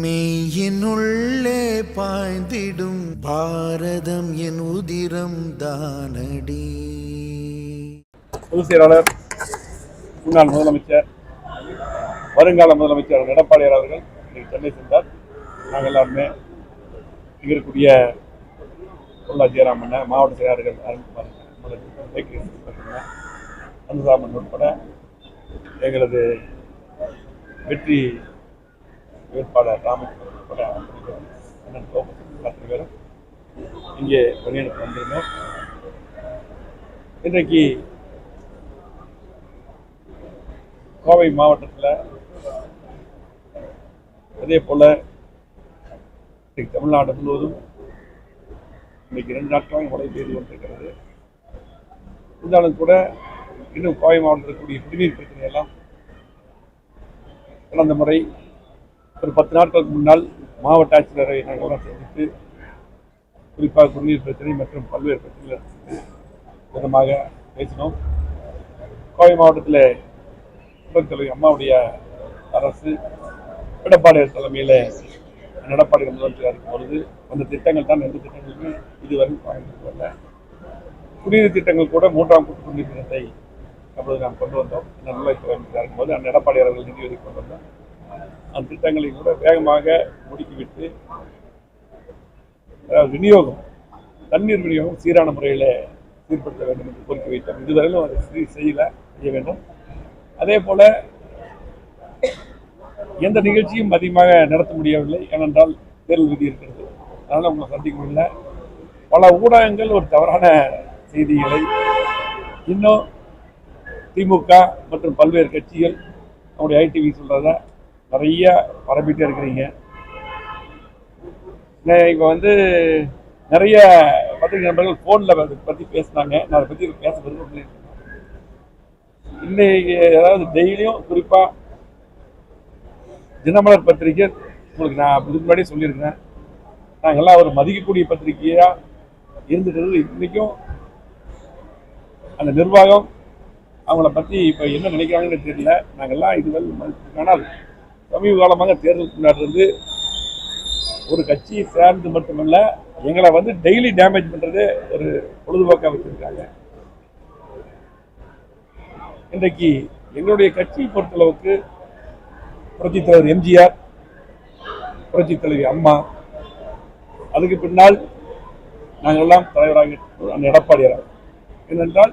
மெய்யினுள்ளே பாய்ந்திடும் பாரதம் என் உதிரம் தானடி. பொதுச் செயலாளர் முன்னாள் முதலமைச்சர் வருங்கால முதலமைச்சர் எடப்பாடியார் அவர்கள் இன்னைக்கு சென்னை சென்றார். நாங்கள் எல்லாருமே இங்கே இருக்கக்கூடிய பொருளா ஜெயராமன் மாவட்ட செயலாளர்கள் அருண்குமார் அனுதாமன் உட்பட எங்களது வெற்றி வேட்பாளர் ராமகிருஷ்ணன் உட்பட பேரும், அண்ணன் கோபுரம் அத்தனை பேரும் இங்கே பணியெடுத்து வந்திருந்தோம். இன்றைக்கு கோவை மாவட்டத்தில் அதே போல இன்றைக்கு தமிழ்நாடு முழுவதும் இன்னைக்கு ரெண்டு நாட்களாக மழை பெய்து கொண்டிருக்கிறது. இருந்தாலும் கூட இன்னும் கோவை மாவட்டத்தில் இருக்கக்கூடிய குடிநீர் பிரச்சனை எல்லாம் கடந்த முறை ஒரு பத்து நாட்களுக்கு முன்னால் மாவட்ட ஆட்சியரை நாங்கள் சந்தித்து குறிப்பாக குடிநீர் பிரச்சனை மற்றும் பல்வேறு பிரச்சனைகள் விதமாக பேசினோம். கோவை மாவட்டத்தில் குடும்பத்தலைவர் அம்மாவுடைய அரசு எடப்பாடியார் தலைமையில் எடப்பாடி முதலமைச்சராக இருக்கும் பொழுது அந்த திட்டங்கள் தான் எந்த திட்டங்களுமே இதுவரை வாங்கிட்டு வரல குடிநீர் திட்டங்கள் கூட மூன்றாம் கூட்டு குடிநீர் திட்டத்தை அப்பொழுது நாம் கொண்டு வந்தோம். நல்ல நிர்வாகத்துறை அமைச்சராக இருக்கும்போது அந்த எடப்பாடி அவர்கள் நிதி ஒதுக்கி கொண்டு வந்தோம். அந்த திட்டங்களை கூட வேகமாக முடுக்கிவிட்டு விநியோகம் தண்ணீர் விநியோகம் சீரான முறையில் சீர்படுத்த வேண்டும் என்று கோரிக்கை வைத்தோம். இதுவரையிலும் அதை சரி செய்யல செய்ய வேண்டும். அதே போல எந்த நிகழ்ச்சியும் அதிகமாக நடத்த முடியவில்லை. ஏனென்றால் தேர்தல் விதி இருக்கிறது. அதனால் உங்களை சந்திக்க முடியல. பல ஊடகங்கள் ஒரு தவறான செய்திகளை இன்னும் திமுக மற்றும் பல்வேறு கட்சிகள் நம்முடைய ஐடிவி சொல்கிறத நிறைய பரப்பிட்டே இருக்கிறீங்க. இப்போ வந்து நிறைய பத்திரிகை நண்பர்கள் ஃபோனில் அதை பற்றி பேசினாங்க. நான் அதை பற்றி பேச விரும்புகிறேன் இன்னைக்கு அதாவது டெய்லியும் குறிப்பாக தினமலர் பத்திரிகை உங்களுக்கு நான் இதுக்கு முன்னாடியே சொல்லியிருக்கிறேன். நாங்கள்லாம் ஒரு மதிக்கக்கூடிய பத்திரிகையாக இருந்துக்கிறது இன்றைக்கும் அந்த நிர்வாகம் அவங்கள பற்றி இப்போ என்ன நினைக்கிறாங்கன்னு தெரியல. நாங்கள்லாம் இதுவரை மதிப்பு- ஆனால் சமீப காலமாக தேர்தலுக்கு முன்னாடி இருந்து ஒரு கட்சியை சேர்ந்து மட்டுமல்ல எங்களை வந்து டெய்லி டேமேஜ் பண்ணுறது ஒரு பொழுதுபோக்காக வச்சுருக்காங்க. இன்றைக்கு எங்களுடைய கட்சியை பொறுத்தளவுக்கு புரட்சித் தலைவர் எம்ஜிஆர் புரட்சித் தலைவி அம்மா அதுக்கு பின்னால் நாங்கள் எல்லாம் தலைவராக அந்த எடப்பாடியார் ஏனென்றால்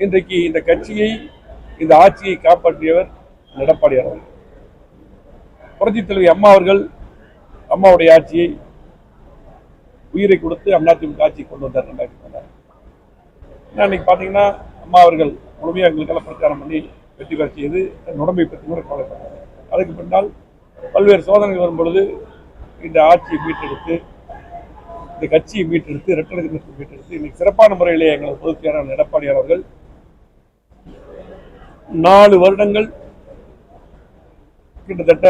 இன்றைக்கு இந்த கட்சியை இந்த ஆட்சியை காப்பாற்றியவர் அந்த எடப்பாடியார் அவர்கள். புரட்சித் தலைவி அம்மா அவர்கள் அம்மாவுடைய ஆட்சியை உயிரை கொடுத்து அதிமுக ஆட்சியை கொண்டு வந்தார் ரெண்டாயிரத்தி பதினாறு. ஏன்னா இன்னைக்கு பார்த்தீங்கன்னா அம்மா அவர்கள் முழுமையாக எங்களுக்கெல்லாம் பிரச்சாரம் பண்ணி வெற்றி பெற செய்து தன் உடம்பை பற்றி கூட கவலைப்பட்டாங்க. அதுக்கு பின்னால் பல்வேறு சோதனைகள் வரும்பொழுது இந்த ஆட்சியை மீட்டெடுத்து இந்த கட்சியை மீட்டெடுத்து இரட்டை மீட்டெடுத்து இன்னைக்கு சிறப்பான முறையிலே எங்களது பொதுச் செயலாளர் எடப்பாடியார் அவர்கள் நாலு வருடங்கள் கிட்டத்தட்ட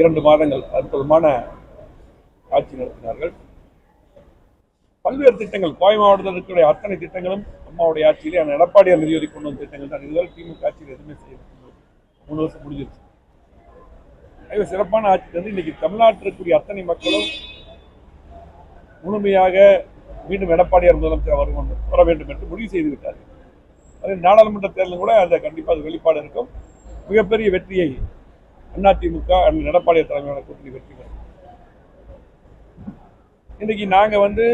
இரண்டு மாதங்கள் அற்புதமான ஆட்சி நடத்தினார்கள். பல்வேறு திட்டங்கள் கோவை மாவட்டத்தில் இருக்கக்கூடிய அத்தனை திட்டங்களும் அம்மாவுடைய ஆட்சியிலே அந்த எடப்பாடியார் நிதியுதவி கொண்டு வந்த திட்டங்கள் தான். இதுவரை திமுக ஆட்சியில் எதுவுமே செய்ய மூணு வருஷம் முடிஞ்சிருச்சு. ஆகவே சிறப்பான ஆட்சி வந்து இன்னைக்கு தமிழ்நாட்டில் இருக்கக்கூடிய அத்தனை மக்களும் முழுமையாக மீண்டும் எடப்பாடியார் முதலமைச்சர் வர வேண்டும் வர வேண்டும் என்று முடிவு செய்து விட்டார்கள். அதே நாடாளுமன்ற தேர்தலும் கூட அந்த கண்டிப்பாக அது வெளிப்பாடு இருக்கும். மிகப்பெரிய வெற்றியை அதிமுக அண்ணன் எடப்பாடி தலைமையிலான கூட்டணி வெற்றி பெறும். இன்னைக்கு நாங்கள் வந்து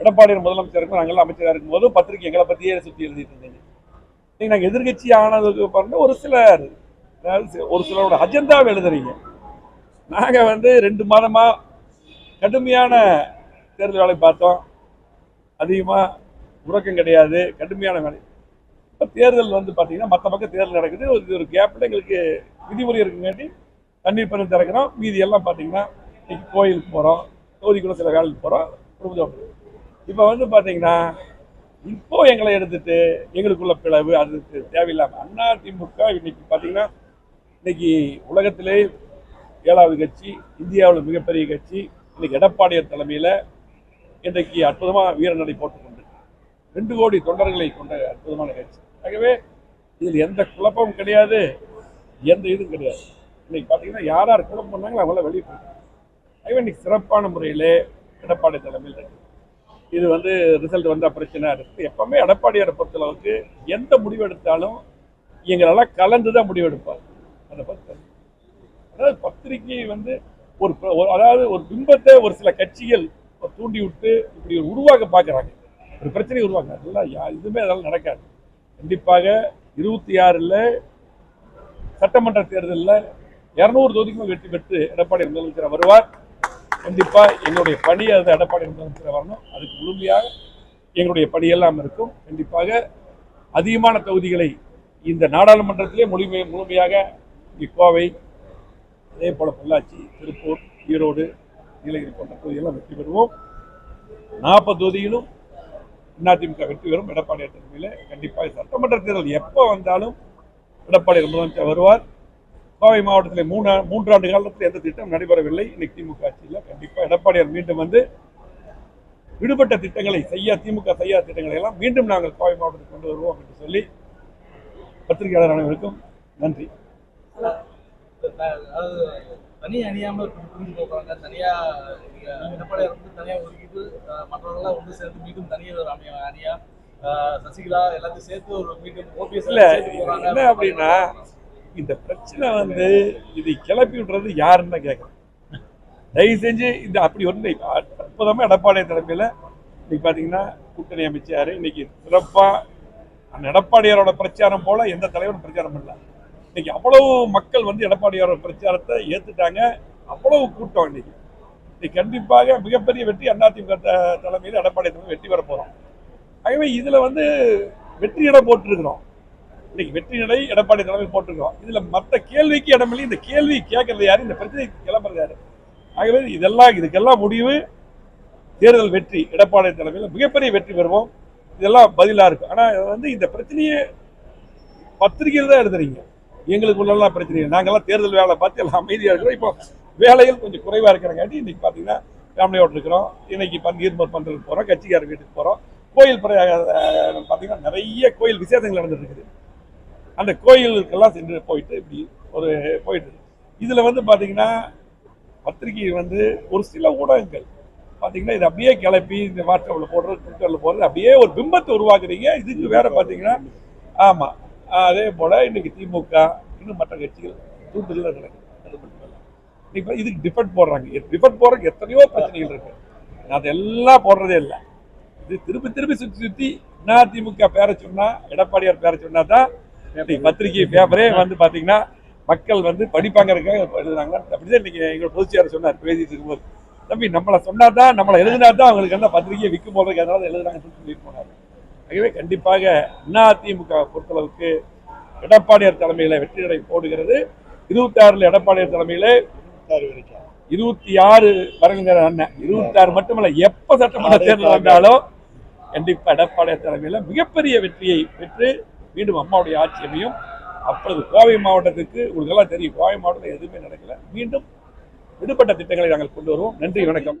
எடப்பாடியார் முதலமைச்சர் இருக்கும் அமைச்சராக இருக்கும்போது பத்திரிகை எங்களை பற்றியே சுற்றி எழுதிட்டு இருந்தீங்க. இன்னைக்கு நாங்கள் எதிர்கட்சி ஆனதுக்கு பாருங்க ஒரு சிலர் அதாவது ஒரு சிலரோட அஜெண்டாவை எழுதுறீங்க. நாங்கள் வந்து ரெண்டு மாதமாக கடுமையான தேர்தல் வேலை பார்த்தோம். அதிகமாக உறக்கம் கிடையாது கடுமையான வேலை. தேர்தல் வந்து பார்த்தீங்கன்னா மற்ற பக்கம் தேர்தல் நடக்குது. ஒரு இது ஒரு கேப்பில் எங்களுக்கு விதிமுறை இருக்குங்காட்டி தண்ணீர் பண்ணி திறக்கிறோம். மீதி எல்லாம் பார்த்தீங்கன்னா இன்னைக்கு கோயிலுக்கு போகிறோம் தொகுதிக்குள்ள சில வேலைக்கு போகிறோம் குடும்பத்தோடு இப்போ வந்து பார்த்தீங்கன்னா இப்போ எங்களை எடுத்துட்டு எங்களுக்குள்ள பிளவு அதுக்கு தேவையில்லாமல் அண்ணா திமுக இன்னைக்கு பார்த்தீங்கன்னா இன்னைக்கு உலகத்திலே ஏழாவது கட்சி இந்தியாவில் மிகப்பெரிய கட்சி இன்னைக்கு எடப்பாடியார் தலைமையில் இன்றைக்கு அற்புதமாக வீரநடை போட்டுக்கொண்டு ரெண்டு கோடி தொண்டர்களை கொண்ட அற்புதமான கட்சி. ஆகவே இதில் எந்த குழப்பமும் கிடையாது எந்த இதுவும் கிடையாது. இன்னைக்கு பார்த்தீங்கன்னா யார் யார் குழப்பம் பண்ணாங்களோ அவங்கள வெளியே ஆகவே இன்னைக்கு சிறப்பான முறையிலே எடப்பாடி தலைமையில் இருக்கு. இது வந்து ரிசல்ட் வந்தால் பிரச்சனை இருக்குது எப்பவுமே எடப்பாடியாரை பொறுத்தளவுக்கு எந்த முடிவு எடுத்தாலும் எங்களெல்லாம் கலந்து தான் முடிவு எடுப்பார் அதை பற்றி அதாவது பத்திரிகை வந்து ஒரு ஒரு- அதாவது ஒரு பிம்பத்தை ஒரு சில கட்சிகள் தூண்டி விட்டு இப்படி உருவாக்க பார்க்குறாங்க ஒரு பிரச்சனையை உருவாங்க அதெல்லாம் யா அதெல்லாம் நடக்காது. கண்டிப்பாக இருபத்தி ஆறில் சட்டமன்ற தேர்தலில் இரநூறு தொகுதிக்கும் வெற்றி பெற்று எடப்பாடி முதலமைச்சர் வருவார். கண்டிப்பாக எங்களுடைய பணி அது எடப்பாடி முதலமைச்சர் வரணும். அதுக்கு முழுமையாக எங்களுடைய பணியெல்லாம் இருக்கும். கண்டிப்பாக அதிகமான தொகுதிகளை இந்த நாடாளுமன்றத்திலே முழுமை முழுமையாக இங்கே கோவை அதே போல் பொள்ளாச்சி திருப்பூர் ஈரோடு நீலகிரி போன்ற தொகுதியெல்லாம் வெற்றி பெறுவோம். நாற்பது தொகுதியிலும் அதிமுக வெற்றி பெறும். எடப்பாடி தலைமையில் கண்டிப்பாக சட்டமன்ற தேர்தல். எப்போ வந்தாலும் எடப்பாடி முதலமைச்சர் வருவார். கோவை மாவட்டத்தில் மூணு மூன்றாண்டு காலத்தில் எந்த திட்டம் நடைபெறவில்லை. இன்னைக்கு திமுக ஆட்சியில் கண்டிப்பாக எடப்பாடியார் மீண்டும் வந்து விடுபட்ட திட்டங்களை செய்ய திமுக செய்யாத திட்டங்களை எல்லாம் மீண்டும் நாங்கள் கோவை மாவட்டத்துக்கு கொண்டு வருவோம் என்று சொல்லி பத்திரிகையாளர் அனைவருக்கும் நன்றி. அதாவது தனி அணியாம புரிஞ்சு போறாங்க தனியா எடப்பாடியார் வந்து தனியா ஒதுக்கிட்டு அஹ், மற்றவங்களாம் வந்து சேர்த்து மீண்டும் தனியா ஒரு அணியா அணியா சசிகலா எல்லாத்தையும் சேர்த்து ஒரு மீண்டும் ஓபிஎஸ் என்ன அப்படின்னா இந்த பிரச்சனை வந்து இது கிளப்பி விடுறது யாருன்னு கேட்குறேன் தயவு செஞ்சு இந்த அப்படி ஒன்று அற்புதமாக எடப்பாடி தலைமையில் இன்னைக்கு பார்த்தீங்கன்னா கூட்டணி அமைச்சார். இன்னைக்கு சிறப்பாக அந்த எடப்பாடியாரோட பிரச்சாரம் போல எந்த தலைவரும் பிரச்சாரம் பண்ணல. இன்னைக்கு அவ்வளவு மக்கள் வந்து எடப்பாடியாரோட பிரச்சாரத்தை ஏற்றுட்டாங்க அவ்வளவு கூட்டம் இன்னைக்கு. இன்னைக்கு கண்டிப்பாக மிகப்பெரிய வெற்றி அதிமுக த- தலைமையில் எடப்பாடி தலைமை வெற்றி பெற போகிறோம் ஆகவே இதில் வந்து வெற்றி இடம் போட்டிருக்கிறோம். இன்னைக்கு வெற்றி நடை எடப்பாடி தலைமையில் போட்டிருக்கிறோம். இதில் மற்ற கேள்விக்கு இடமில்லை இந்த கேள்வி கேட்கறது யாரு? இந்த பிரச்சனை கிளம்புறது யாரு? ஆகவே இதெல்லாம் இதுக்கெல்லாம் முடிவு தேர்தல் வெற்றி எடப்பாடி தலைமையில் மிகப்பெரிய வெற்றி பெறுவோம். இதெல்லாம் பதிலாக இருக்கும். ஆனால் இது வந்து இந்த பிரச்சனையை பத்திரிகையில் தான் எழுதுறீங்க. எங்களுக்குள்ளெல்லாம் பிரச்சனை இல்லை. நாங்கள்லாம் தேர்தல் வேலை பார்த்து எல்லாம் அமைதியாக இருக்கிறோம். இப்போ வேலைகள் கொஞ்சம் குறைவாக இருக்கிறங்காட்டி இன்றைக்கி பார்த்தீங்கன்னா ஃபேமிலியோடு இருக்கிறோம். இன்னைக்கு பன்னீர் பண்ணுறதுக்கு போகிறோம் கட்சிக்கார வீட்டுக்கு போகிறோம் கோயில் பிரயாணம் பார்த்தீங்கன்னா நிறைய கோயில் விசேஷங்கள் நடந்துட்டு இருக்குது அந்த கோயிலுக்கெல்லாம் சென்று போயிட்டு இப்படி ஒரு போயிட்டு இதில் வந்து பார்த்தீங்கன்னா பத்திரிகை வந்து ஒரு சில ஊடகங்கள். பார்த்தீங்கன்னா இது அப்படியே கிளப்பி இந்த வாட்ஸ்அப்பில் போடுறது ட்விட்டரில் போடுறது அப்படியே ஒரு பிம்பத்தை உருவாக்குறீங்க. இதுக்கு வேற பார்த்தீங்கன்னா ஆமாம் அதே போல் இன்றைக்கி திமுக இன்னும் மற்ற கட்சிகள் தூண்டுதல் நடக்குது அது மட்டும் இன்னைக்கு இதுக்கு டிஃபெண்ட் போடுறாங்க. டிஃபெண்ட் போடுறதுக்கு எத்தனையோ பிரச்சனைகள் இருக்கு. நான் அதெல்லாம் போடுறதே இல்லை. இது திருப்பி திருப்பி சுற்றி நான் திமுக பேரை சொன்னால் எடப்பாடியார் பேரை சொன்னால் தான் பத்திரிகை பேப்பரே வந்து பார்த்தீங்கன்னா மக்கள் வந்து படிப்பாங்கிறதுக்காக எழுதுறாங்க. அப்படிதான் இன்னைக்கு எங்களோட பொதுச்சியார் சொன்னார் பேசிட்டு இருக்கும்போது. தம்பி நம்மளை சொன்னா தான் நம்மளை எழுதினா தான் அவங்களுக்கு என்ன பத்திரிகையை விற்கும் போகிறதுக்கு அதனால எழுதுறாங்கன்னு சொல்லி போனார். ஆகவே கண்டிப்பாக அதிமுக பொறுத்தளவுக்கு எடப்பாடியார் தலைமையில வெற்றி நடை போடுகிறது. இருபத்தி ஆறுல எடப்பாடியார் தலைமையில இருபத்தி ஆறு வரங்கிற அண்ணன். இருபத்தி ஆறு மட்டுமல்ல எப்ப சட்டமன்ற தேர்தல் வந்தாலும் கண்டிப்பா எடப்பாடியார் தலைமையில மிகப்பெரிய வெற்றியை பெற்று மீண்டும் அம்மாவுடைய ஆட்சி அமையும். அப்பொழுது கோவை மாவட்டத்துக்கு உங்களுக்கு எல்லாம் தெரியும் கோவை மாவட்டத்தில் எதுவுமே நடக்கல. மீண்டும் விடுபட்ட திட்டங்களை நாங்கள் கொண்டு வருவோம். நன்றி வணக்கம்.